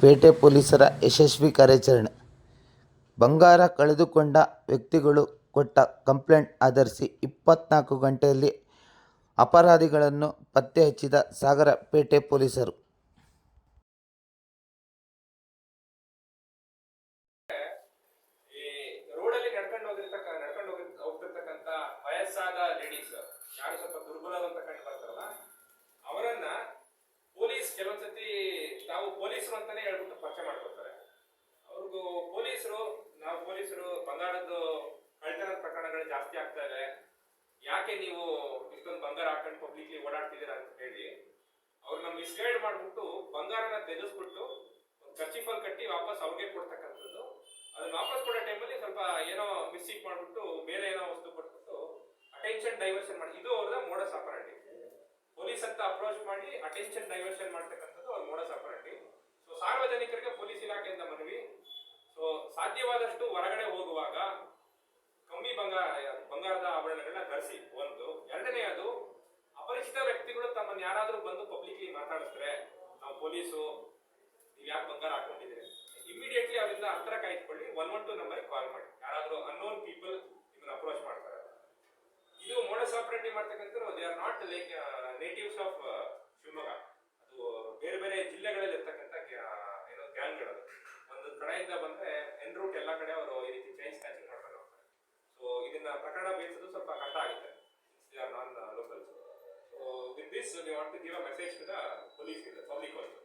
ಪೇಟೆ ಪೊಲೀಸರ ಯಶಸ್ವಿ ಕಾರ್ಯಾಚರಣೆ. ಬಂಗಾರ ಕಳೆದುಕೊಂಡ ವ್ಯಕ್ತಿಗಳು ಕೊಟ್ಟ ಕಂಪ್ಲೇಂಟ್ ಆಧರಿಸಿ ಇಪ್ಪತ್ನಾಲ್ಕು ಗಂಟೆಯಲ್ಲಿ ಅಪರಾಧಿಗಳನ್ನು ಪತ್ತೆ ಹಚ್ಚಿದ ಸಾಗರಪೇಟೆ ಪೊಲೀಸರು. ವಯಸ್ಸಾದ ಲೇಡೀಸ್ ಯಾರು ಸ್ವಲ್ಪ ಕಂಡು ಬರ್ತಾರಲ್ಲ ಅವರನ್ನ ಪೊಲೀಸ್ ಕೆಲವೊಂದ್ಸತಿ ತಾವು ಪೊಲೀಸರು ಅಂತಾನೆ ಹೇಳ್ಬಿಟ್ಟು ಪರಿಚಯ ಮಾಡ್ಕೊತಾರೆ ಅವ್ರಿಗೂ ಪೊಲೀಸರು, ನಾವು ಪೊಲೀಸರು ಬಂಗಾರದ್ದು ಕಳ್ತನದ ಪ್ರಕರಣಗಳು ಜಾಸ್ತಿ ಆಗ್ತಾ ಇದೆ. ಯಾಕೆ ನೀವು ಇಷ್ಟೊಂದು ಬಂಗಾರ ಹಾಕೊಂಡು ಪಬ್ಲಿಕ್ಲಿ ಓಡಾಡ್ತಿದ್ದೀರಾ ಅಂತ ಹೇಳಿ ಅವ್ರನ್ನ ಮಿಸ್ಗೈಡ್ ಮಾಡ್ಬಿಟ್ಟು ಬಂಗಾರನ ತೆಗೆಸ್ಬಿಟ್ಟು ಒಂದು ಖರ್ಚಿಫಲ್ ಕಟ್ಟಿ ವಾಪಸ್ ಅವ್ರಿಗೆ ಕೊಡ್ತಕ್ಕಂಥದ್ದು. ಅದನ್ನ ವಾಪಸ್ ಕೊಡೋ ಟೈಮಲ್ಲಿ ಸ್ವಲ್ಪ ಏನೋ ಮಿಸ್ಟೇಕ್ ಮಾಡ್ಬಿಟ್ಟು ಬೇರೆ ಏನೋ ವಸ್ತು ಕೊಟ್ಬಿಟ್ಟು ಅಟೆನ್ಷನ್ ಡೈವರ್ಷನ್ ಮಾಡಿ ಇದು ಅವ್ರದ ಮೋಡಸ್ ಆಪರೇಟಿ ಪೊಲೀಸ್ ಅಂತ ಅಪ್ರೋಚ್ ಮಾಡಿ ಅಟೆನ್ಷನ್ ಡೈವರ್ಷನ್ ಮಾಡ್ತಕ್ಕಂಥದ್ದು ಬಂದು ಪಬ್ಲಿಕ್ಲಿ ಮಾತಾಡಿಸ್ತಾರೆ ನಾವು ಪೊಲೀಸು, ನೀವು ಯಾಕೆ ಬಂಗಾರ ಹಾಕೊಂಡಿದ್ದೀರಿ? ಇಮಿಡಿಯೇಟ್ಲಿ ಅವರಿಂದ ಅಂತರ ಕಾಯ್ದುಕೊಳ್ಳಿ ಒನ್ ಒನ್ ಟು ನಂಬರ್ಗೆ ಕಾಲ್ ಮಾಡಿ. ಯಾರಾದ್ರೂ ಅನ್ನೋನ್ ಪೀಪಲ್ ನಿಮ್ಮನ್ನ ಅಪ್ರೋಚ್ ಮಾಡ್ತಾರೆ. ಇದು ಮೋಡಸ್ ಆಪರೇಟಿ ಮಾಡ್ತಕ್ಕಂಥ they are not like natives of Shivamogga. ಅದು ಬೇರೆ ಬೇರೆ ಜಿಲ್ಲೆಗಳಲ್ಲಿ ಇರ್ತಕ್ಕಂಥ ಏನೋ ಗ್ಯಾಂಗ್ಗಳು ಒಂದು ಕಡೆಯಿಂದ ಬಂದ್ರೆ ಎನ್ ರೂಟ್ ಎಲ್ಲ ಕಡೆ ಅವರು ಈ ರೀತಿ chain they want to give a message to the police, the public also.